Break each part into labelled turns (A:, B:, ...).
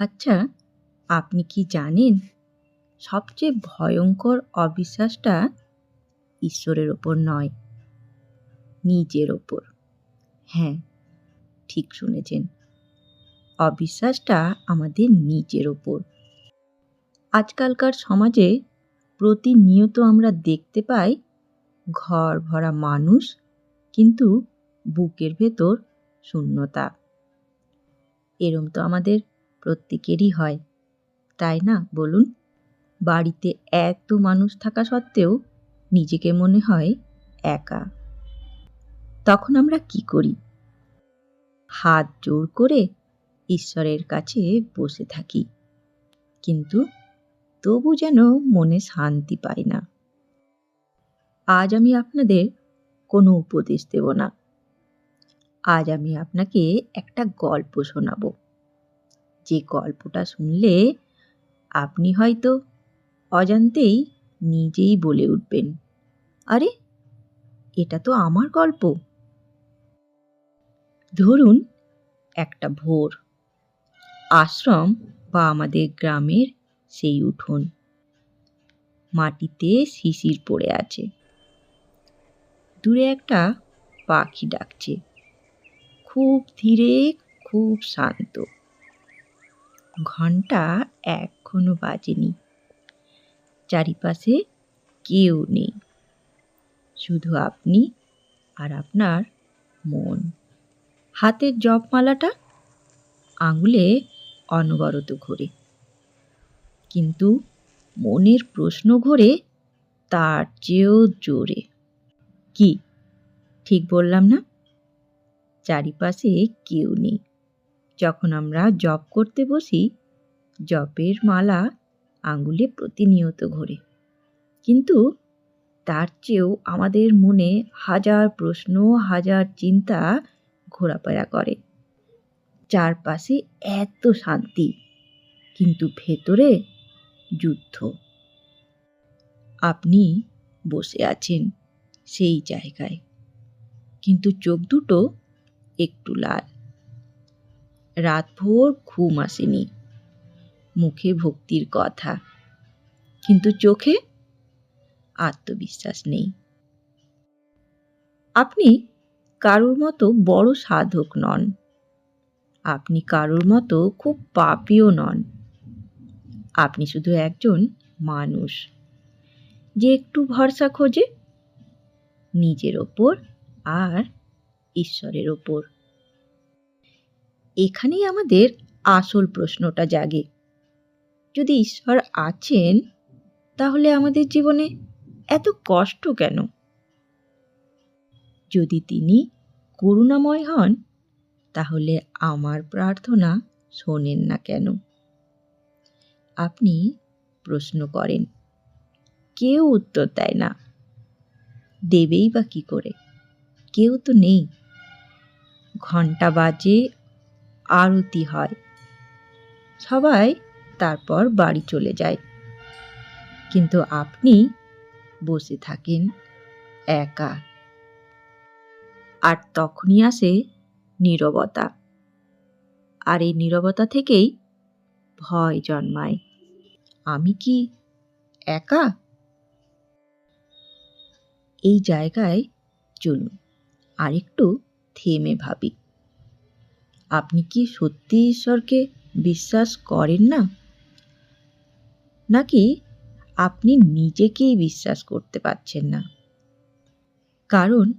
A: আচ্ছা আপনি কি জানেন সবচেয়ে ভয়ঙ্কর অবিশ্বাসটা ঈশ্বরের ওপর নয়, নিজের ওপর? হ্যাঁ ঠিক শুনেছেন। অবিশ্বাসটা আমাদের নিজের ওপর। আজকালকার সমাজে প্রতিনিয়ত আমরা দেখতে পাই ঘর ভরা মানুষ কিন্তু বুকের ভেতর শূন্যতা। এরম তো আমাদের প্রত্যেকেরই হয়। তাই না, বলুন? বাড়িতে এত মানুষ থাকা সত্ত্বেও নিজেকে মনে হয় একা। তখন আমরা কি করি? হাত জোর করে ঈশ্বরের কাছে বসে থাকি। কিন্তু তবু যেন মনে শান্তি পাই না। আজ আমি আপনাদের কোনো উপদেশ দেব না। আজ আমি আপনাকে একটা গল্প শোনাবো। যে গল্পটা শুনলে আপনি হয়তো অজান্তেই নিজেই বলে উঠবেন, আরে, এটা তো আমার গল্প। ধরুন একটা ভোর, আশ্রম বা আমাদের গ্রামের সেই উঠোন, মাটিতে শিশির পড়ে আছে। দূরে একটা পাখি ডাকছে, খুব ধীরে, খুব শান্ত। ঘণ্টা এখনও বাজেনি। চারিপাশে কেউ নেই। শুধু আপনি আর আপনার মন। হাতের জপমালাটা আঙুলে অনবরত ঘোরে। কিন্তু মনের প্রশ্ন ঘোরে তার চেয়েও জোরে। কি? ঠিক বললাম না? চারিপাশে কেউ নেই। যখন আমরা জপ করতে বসি, জপের মালা আঙুলে প্রতিনিয়ত ঘোরে। কিন্তু তার চেয়েও আমাদের মনে হাজার প্রশ্ন, হাজার চিন্তা ঘোরাফেরা করে। চারপাশে এত শান্তি, কিন্তু ভেতরে যুদ্ধ। আপনি বসে আছেন সেই জায়গায়, কিন্তু চোখ দুটো একটু লাল। রাতভর ঘুম আসেনি। মুখে ভক্তির কথা। কিন্তু চোখে আত্মবিশ্বাস নেই। আপনি কারোর মতো বড় সাধক নন। আপনি কারোর মতো খুব পাপিও নন। আপনি শুধু একজন মানুষ। যে একটু ভরসা খোঁজে নিজের ওপর আর ঈশ্বরের ওপর। এখানেই আমাদের আসল প্রশ্নটা জাগে। যদি ঈশ্বর আছেন, তাহলে আমাদের জীবনে এত কষ্ট কেন? যদি তিনি করুণাময় হন, তাহলে আমার প্রার্থনা শোনেন না কেন? আপনি প্রশ্ন করেন, কেউ উত্তর দেয় না। দেবেই বা কী করে? কেউ তো নেই। ঘণ্টা বাজে আরতি হয়। সবাই তারপর বাড়ি চলে যায়। কিন্তু আপনি বসে থাকেন একা। আর তখনই আসে নীরবতা। আর এই নীরবতা থেকেই ভয় জন্মায়। আমি কি একা? এই জায়গায় চলুন, আরেকটু থেমে ভাবি। আপনি কি সত্যি ঈশ্বরকে বিশ্বাস করেন না? নাকি আপনি নিজেকেই বিশ্বাস করতে পারছেন না? কারণ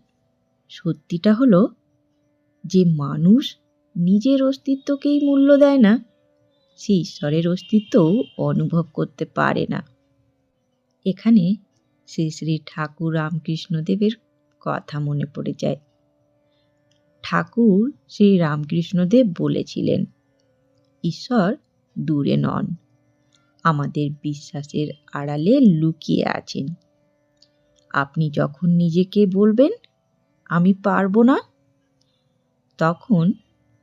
A: সত্যিটা হলো যে মানুষ নিজের অস্তিত্বকেই মূল্য দেয় না, সে ঈশ্বরের অস্তিত্বও অনুভব করতে পারে না। এখানে শ্রী শ্রী ঠাকুর রামকৃষ্ণদেবের কথা মনে পড়ে যায়। ঠাকুর শ্রী রামকৃষ্ণদেব বলেছিলেন, ঈশ্বর দূরে নন। আমাদের বিশ্বাসের আড়ালে লুকিয়ে আছেন। আপনি যখন নিজেকে বলবেন, আমি পারব না। তখন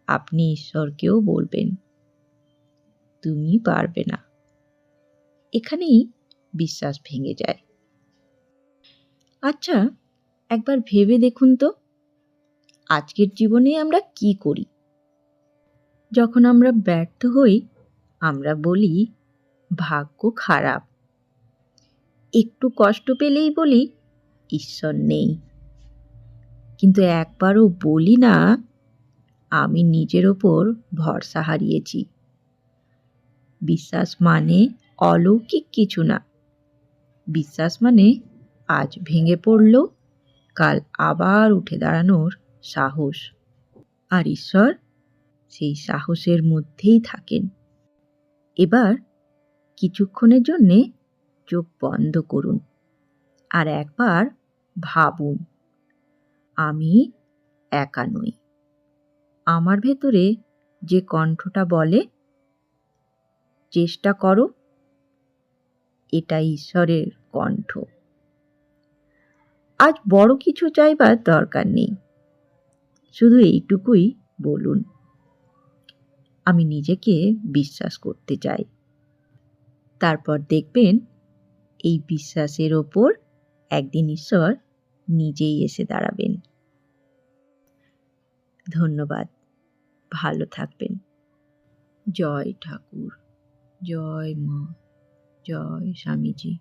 A: আপনি ঈশ্বরকেও বলবেন, তুমি পারবে না। এখানেই বিশ্বাস ভেঙে যায়। আচ্ছা একবার ভেবে দেখুন তো। আজকের জীবনে আমরা কি করি? যখন আমরা ব্যর্থ হই, আমরা বলি, ভাগ্য খারাপ। একটু কষ্ট পেলেই বলি, ঈশ্বর নেই। কিন্তু একবারও বলি না, আমি নিজের ওপর ভরসা হারিয়েছি। বিশ্বাস মানে অলৌকিক কিছু না। বিশ্বাস মানে আজ ভেঙে পড়ল, কাল আবার উঠে দাঁড়ানোর সাহস। আর ঈশ্বর সেই সাহসের মধ্যেই থাকেন। এবার কিছুক্ষণের জন্যে চোখ বন্ধ করুন আর একবার ভাবুন, আমি একা নই। আমার ভেতরে যে কণ্ঠটা বলে, চেষ্টা করো। এটা ঈশ্বরের কণ্ঠ। আজ বড় কিছু চাইবার দরকার নেই। শুধু এইটুকুই বলুন। আমি নিজেকে বিশ্বাস করতে চাই। তারপর দেখবেন এই বিশ্বাসের ওপর একদিন ঈশ্বর নিজেই এসে দাঁড়াবেন। ধন্যবাদ। ভালো থাকবেন। জয় ঠাকুর। জয় মা। জয় স্বামীজি।